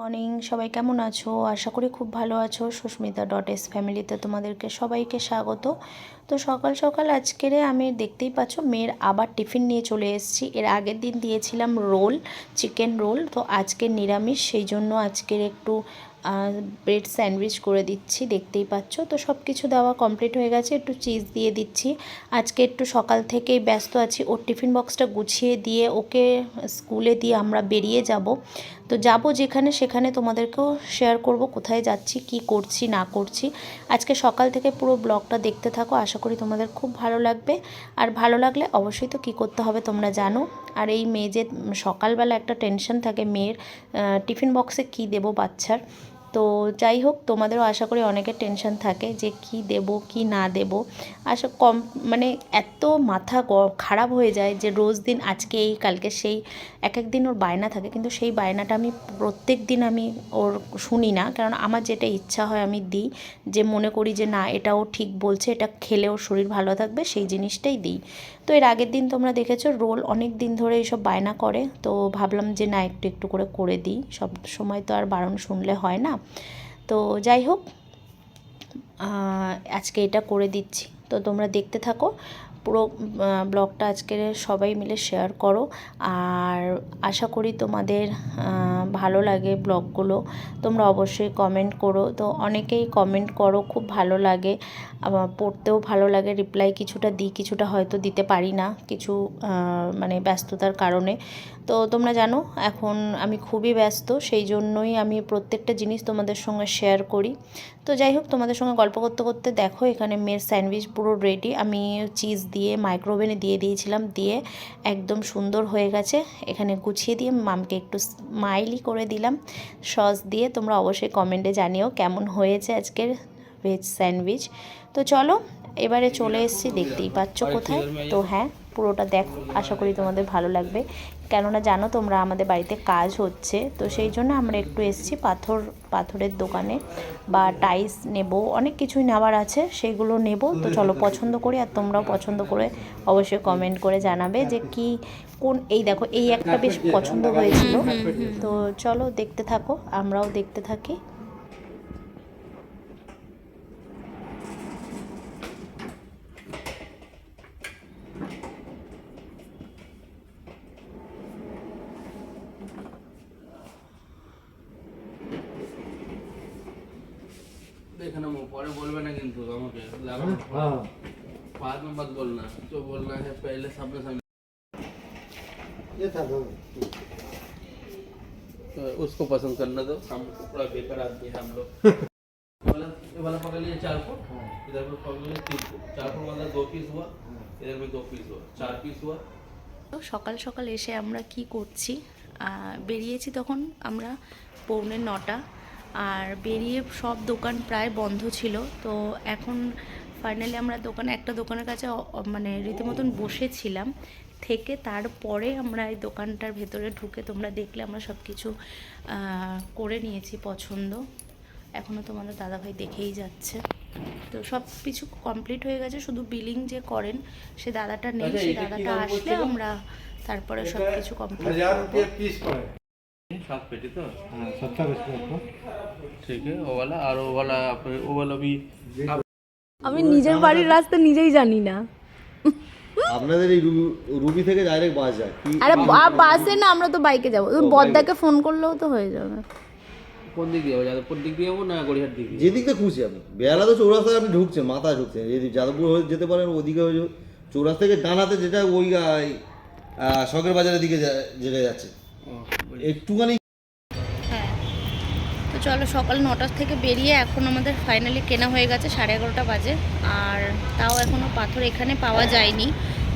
Morning, সবাই কেমন আছো? আশা করি খুব ভালো আছো। সুস্মিতা ডট এস ফ্যামিলিতে তোমাদেরকে সবাইকে স্বাগত। তো সকাল সকাল আজকের আমি দেখতেই পাচ্ছ, মেয়ের আবার টিফিন নিয়ে চলে এসেছি। এর আগের দিন দিয়েছিলাম রোল, চিকেন রোল। তো আজকে নিরামিষ, সেই জন্য আজকের একটু ব্রেড স্যান্ডউইচ করে দিচ্ছি, দেখতেই পাচ্ছ। তো সব কিছু দেওয়া কমপ্লিট হয়ে গেছে। একটু চিজ দিয়ে দিচ্ছি। আজকে একটু সকাল থেকেই ব্যস্ত আছি। ওর টিফিন বক্সটা গুছিয়ে দিয়ে ওকে স্কুলে দিয়ে আমরা বেরিয়ে যাব। তো যাব যেখানে, সেখানে তোমাদেরকেও শেয়ার করব কোথায় যাচ্ছি, কি করছি, না করছি। আজকে সকাল থেকে পুরো ব্লগটা দেখতে থাকো, আশা করি তোমাদের খুব ভালো লাগবে। আর ভালো লাগলে অবশ্যই তো কী করতে হবে তোমরা জানো। আর এই মেয়ে যে সকালবেলা একটা টেনশন থাকে মেয়ের টিফিন বক্সে কি দেব বাচ্চার? তো যাই হোক, তোমাদেরও আশা করি অনেকের টেনশন থাকে যে কি দেব, কি না দেব। আশা কম মানে এত মাথা খারাপ হয়ে যায় যে রোজ দিন, আজকে এই, কালকে সেই এক এক দিন ওর বায়না থাকে। কিন্তু সেই বায়নাটা আমি প্রত্যেক দিন আমি ওর শুনি না। কারণ আমার যেটা ইচ্ছা হয় আমি দিই, যে মনে করি যে না এটাও ঠিক বলছে, এটা খেলে ওর শরীর ভালো থাকবে, সেই জিনিসটাই দিই। তো এর আগের দিন তোমরা দেখেছ, রোল অনেক দিন ধরে এইসব বায়না করে। তো ভাবলাম যে না, একটু একটু করে করে দিই। সব সময় তো আর বারণ শুনলে হয় না। তো যাই হোক আজকে এটা করে দিচ্ছি। তো তোমরা দেখতে থাকো। পুরো ব্লগটা আজকে সবাই মিলে শেয়ার করো। আর আশা করি তোমাদের ভালো লাগে ব্লগগুলো। তোমরা অবশ্যই কমেন্ট করো। তো অনেকেই কমেন্ট করো, খুব ভালো লাগে। পড়তেও ভালো লাগে রিপ্লাই কিছুটা দিই, কিছুটা হয়তো দিতে পারি না কিছু মানে ব্যস্ততার কারণে। তো তোমরা জানো, এখন আমি খুবই ব্যস্ত, সেই জন্যই আমি প্রত্যেকটা জিনিস তোমাদের সঙ্গে শেয়ার করি। তো যাই হোক, তোমাদের সঙ্গে গল্প করতে করতে দেখো, এখানে মেয়ের স্যান্ডউইচ পুরো রেডি আমি চিজ দিয়ে মাইক্রোওভেনে দিয়ে দিয়েছিলাম, দিয়ে একদম সুন্দর হয়ে গেছে। এখানে গুছিয়ে দিয়ে মামকে একটু স্মাইলি করে দিলাম। সস দিয়ে তোমরা অবশ্যই কমেন্টে জানিও কেমন হয়েছে আজকের ভেজ স্যান্ডউইচ তো চলো, এবারে চলে এসেছি, দেখতেই পাচ্ছ কোথায়? তো হ্যাঁ। পুরোটা দেখো, আশা করি তোমাদের ভালো লাগবে। কেননা জানো তোমরা আমাদের বাড়িতে কাজ হচ্ছে, তো সেই জন্য আমরা একটু এসেছি পাথর, পাথরের দোকানে বা টাইস নেব, অনেক কিছুই নেওয়ার আছে, সেগুলো নেব। তো চলো পছন্দ করি আর তোমরাও পছন্দ করে অবশ্যই কমেন্ট করে জানাবে যে কি, কোন, এই দেখো, এই একটা বেশ পছন্দ হয়েছিল। তো চলো দেখতে থাকো, আমরাও দেখতে থাকি। देखना वो परे बोलबे ना किंतु আমাকে हाँ बाद में मत बोलना जो बोलना है पहले सामने सामने ये था दो तो उसको पसंद करने दो हम थोड़ा बेकार आदमी है हम लोग ये वाला ये वाला पकड़ लिए चार फुट इधर में पकड़ लिए तीन फुट चार फुट वाला दो पीस हुआ इधर में दो पीस हुआ चार पीस हुआ তো সকাল সকাল এসে আমরা কি করছি বেরিয়েছি তখন আমরা পৌনে নটা আর বেরিয়ে সব দোকান প্রায় বন্ধ ছিল। তো এখন ফাইনালি আমরা দোকানে একটা দোকানের কাছে মানে রীতিমতন বসেছিলাম। থেকে তারপরে আমরা এই দোকানটার ভেতরে ঢুকে তোমরা দেখলে আমরা সব কিছু করে নিয়েছি পছন্দ। এখনও তোমাদের দাদাভাই দেখেই যাচ্ছে। তো সব কিছু কমপ্লিট হয়ে গেছে শুধু বিলিং যে করেন সে দাদাটা নেই আচ্ছা, সে দাদাটা আসলে আমরা তারপরে সব কিছু কমপ্লিট हजार করবো रुपये पीस पड़े सात पेटी तो हाँ सत्तर रुपये को ठीक है वो वाला और वो वाला आप- वो वाला भी আমি নিজের বাড়ির রাস্তা নিজেই জানি না আপনাদের এই রু- রুবি থেকে ডাইরেক্ট বাস যায় কি আরে বা- বাসে না আমরা তো বাইকে যাবো তুমি বদ্দাকে ফোন করলেও তো হয়ে যাবে কোন দিক দিয়ে যাবো যাদবপুর দিক দিয়ে যাবো না গড়িয়ার দিক দিয়ে যেদিক দিয়ে খুশি আপনি বেহালা তো চৌরাস্তায় আপনি ঢুকছেন মাথায় ঢুকছেন যদি যাদবপুর হয়ে যেতে পারেন ওদিকে হয়ে যাবে চৌরাস্তা থেকে ডানাতে যেটা ওই আহ, শখের বাজারের দিকে যা- যেটা যাচ্ছে ও, একটুখানি হ্যাঁ। তো চলো সকাল নটার থেকে বেরিয়ে এখন আমাদের ফাইনালি কেনা হয়ে গেছে সাড়ে এগারোটা বাজে। আর তাও এখনও পাথর এখানে পাওয়া যায়নি।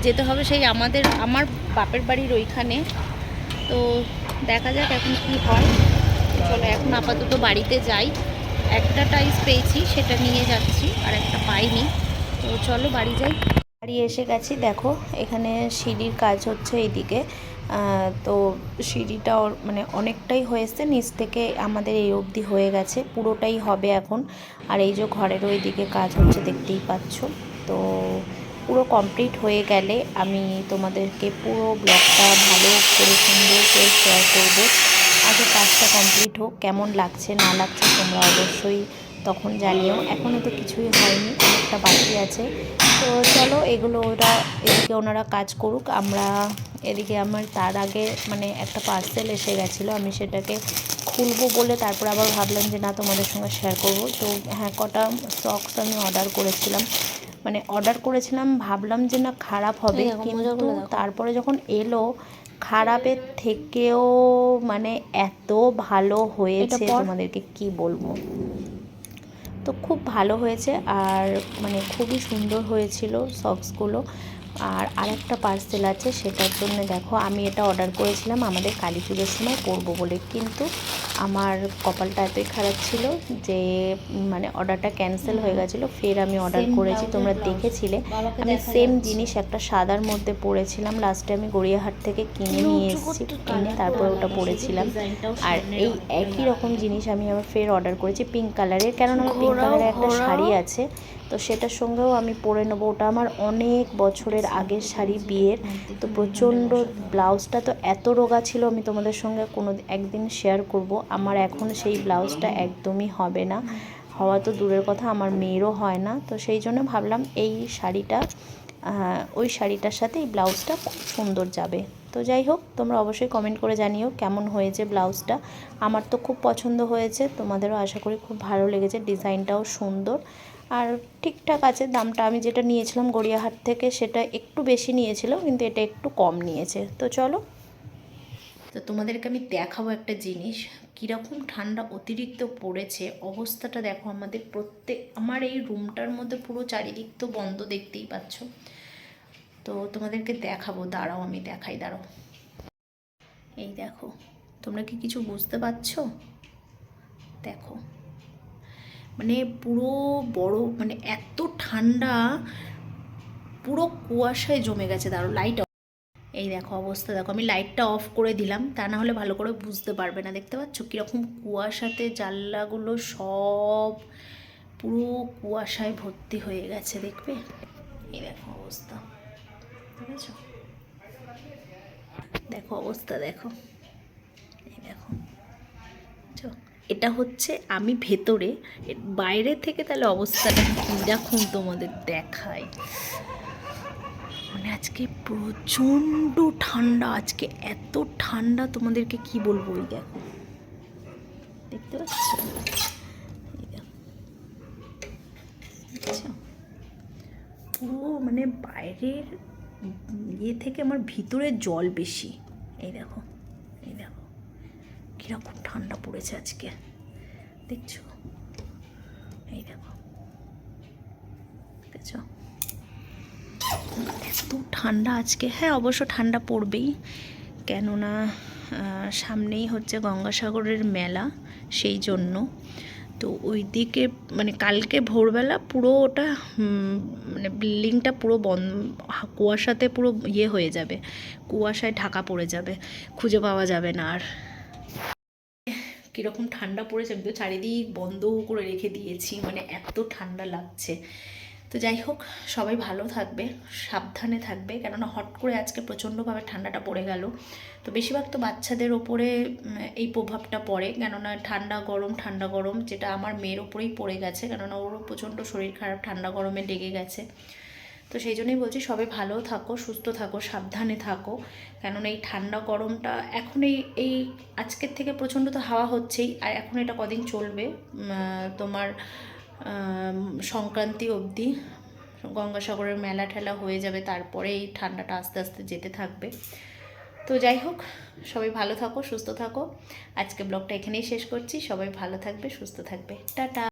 যেতে হবে সেই আমাদের, আমার বাপের বাড়ির ওইখানে। তো দেখা যাক এখন কি হয়। চলো এখন আপাতত বাড়িতে যাই। একটা টাইস পেয়েছি, সেটা নিয়ে যাচ্ছি, আর একটা পাইনি। তো চলো বাড়ি যাই। বাড়ি এসে গেছি। দেখো, এখানে সিঁড়ির কাজ হচ্ছে এইদিকে। তো সিঁড়িটা মানে অনেকটাই হয়েছে নিচ থেকে আমাদের এই অবধি হয়ে গেছে। পুরোটাই হবে এখন। আর এই যে ঘরের ওই দিকে কাজ হচ্ছে, দেখতেই পাচ্ছ। তো পুরো কমপ্লিট হয়ে গেলে আমি তোমাদেরকে পুরো ব্লগটা ভালো করে সুন্দর করে শেয়ার করব। আগে কাজটা কমপ্লিট হোক, কেমন লাগছে, না লাগছে, তোমরা অবশ্যই তখন জানিও এখনও তো কিছুই হয়নি একটা বাকি আছে। তো চলো এগুলো ওরা এদিকে ওনারা কাজ করুক আমরা এদিকে আমার তার আগে মানে একটা পার্সেল এসে গেছিল আমি সেটাকে খুলবো বলে তারপর আবার ভাবলাম যে না তোমাদের সঙ্গে শেয়ার করব। তো হ্যাঁ কটা সক্স আমি অর্ডার করেছিলাম। মানে অর্ডার করেছিলাম ভাবলাম যে না খারাপ হবে কিন্তু তারপরে যখন এলো খারাপের থেকেও মানে এত ভালো হয়েছে তোমাদেরকে কি বলব? তো খুব ভালো হয়েছে আর মানে খুবই সুন্দর হয়েছিল সক্সগুলো। আর আরেকটা পার্সেল আছে, সেটার জন্য দেখো, আমি এটা অর্ডার করেছিলাম, আমাদের কালী পুজোর সময় পরবো বলে। কিন্তু আমার কপালটা এতই খারাপ ছিল যে মানে অর্ডারটা ক্যান্সেল হয়ে গেছিল। ফের আমি অর্ডার করেছি তোমরা দেখেছিলে। আমি সেম জিনিস একটা সাদার মধ্যে পরেছিলাম। লাস্টে আমি গড়িয়াহাট থেকে কিনে নিয়ে এসেছি কিনে তারপর ওটা পরেছিলাম। আর এই একই রকম জিনিস আমি আবার ফের অর্ডার করেছি পিঙ্ক কালারের কেননা আমার পিঙ্ক কালারের একটা শাড়ি আছে। তো সেটার সঙ্গেও আমি পরে নেব। ওটা আমার অনেক বছরের আগের শাড়ি বিয়ের। তো প্রচণ্ড ব্লাউজটা তো এত রোগা ছিল, আমি তোমাদের সঙ্গে কোনো একদিন শেয়ার করব। আমার এখন সেই ব্লাউজটা একদমই হবে না। হওয়া তো দূরের কথা, আমার মেয়েরও হয় না। তো সেই জন্য ভাবলাম এই শাড়িটা ওই শাড়িটার সাথে এই ব্লাউজটা খুব সুন্দর যাবে। তো যাই হোক, তোমরা অবশ্যই কমেন্ট করে জানিও কেমন হয়েছে ব্লাউজটা। আমার তো খুব পছন্দ হয়েছে, তোমাদেরও আশা করি খুব ভালো লেগেছে, ডিজাইনটাও সুন্দর। আর ঠিকঠাক আছে দামটা। আমি যেটা নিয়েছিলাম গড়িয়াহাট থেকে সেটা একটু বেশি নিয়েছিল, কিন্তু এটা একটু কম নিয়েছে। তো চলো। তো তোমাদেরকে আমি দেখাবো একটা জিনিস। কীরকম ঠান্ডা অতিরিক্ত পড়েছে, অবস্থাটা দেখো আমাদের প্রত্যেক, আমার এই রুমটার মধ্যে পুরো চারিদিক তো বন্ধ দেখতেই পাচ্ছ। তো তোমাদেরকে দেখাবো, দাঁড়াও আমি দেখাই, দাঁড়াও। এই দেখো, তোমরা কি কিছু বুঝতে পারছ? দেখো। মানে পুরো বড় মানে এত ঠান্ডা, পুরো কুয়াশায় জমে গেছে দাঁড়ো লাইট এই দেখো অবস্থা, দেখো আমি লাইটটা অফ করে দিলাম, তা না হলে ভালো করে বুঝতে পারবে না, দেখতে পাচ্ছ? কীরকম কুয়াশাতে জানলাগুলো সব পুরো কুয়াশায় ভর্তি হয়ে গেছে, দেখবে? এই দেখো অবস্থা। দেখো অবস্থা, দেখো। এই দেখো? এটা হচ্ছে আমি ভেতরে বাইরে থেকে তাহলে অবস্থাটা কীরকম তোমাদের দেখায়? মানে আজকে প্রচণ্ড ঠান্ডা, আজকে এত ঠান্ডা, তোমাদেরকে কি বলব ওই দেখো। দেখতে পাচ্ছ? এই পুরো মানে বাইরের ইয়ে থেকে আমার ভিতরে জল বেশি, এই দেখো। কীরকম ঠান্ডা পড়েছে আজকে? দেখছ? এই দেখো। দেখছ? এত ঠান্ডা আজকে। হ্যাঁ অবশ্য ঠান্ডা পড়বেই। কেননা সামনেই হচ্ছে গঙ্গাসাগরের মেলা সেই জন্য। তো ওই দিকে মানে কালকে ভোরবেলা পুরো ওটা মানে বিল্ডিংটা পুরো বন, কুয়াশাতে পুরো ইয়ে হয়ে যাবে। কুয়াশায় ঢাকা পড়ে যাবে। খুঁজে পাওয়া যাবে না আর। কীরকম ঠান্ডা পড়েছে আমি তো চারিদিক বন্ধ করে রেখে দিয়েছি মানে এত ঠান্ডা লাগছে। তো যাই হোক, সবাই ভালো থাকবে, সাবধানে থাকবে, কেননা হট করে আজকে প্রচণ্ডভাবে ঠান্ডাটা পড়ে গেল। তো বেশিরভাগ তো বাচ্চাদের ওপরে এই প্রভাবটা পড়ে, কেননা ঠান্ডা গরম ঠান্ডা গরম, যেটা আমার মেয়ের ওপরেই পড়ে গেছে, কেননা ওরও প্রচণ্ড শরীর খারাপ, ঠান্ডা গরমে লেগে গেছে। তো সেই জন্যই বলছি সবাই ভালো থাকো, সুস্থ থাকো, সাবধানে থাকো। কেননা এই ঠান্ডা গরমটা এখন এই এই আজকের থেকে প্রচণ্ড তো হাওয়া হচ্ছেই, আর এখন এটা কদিন চলবে? তোমার সংক্রান্তি অবধি গঙ্গাসাগরের মেলা ঠেলা হয়ে যাবে, তারপরে এই ঠান্ডাটা আস্তে আস্তে যেতে থাকবে। তো যাই হোক, সবাই ভালো থাকো, সুস্থ থাকো। আজকে ব্লগটা এখানেই শেষ করছি। সবাই ভালো থাকবে, সুস্থ থাকবে। টাটা।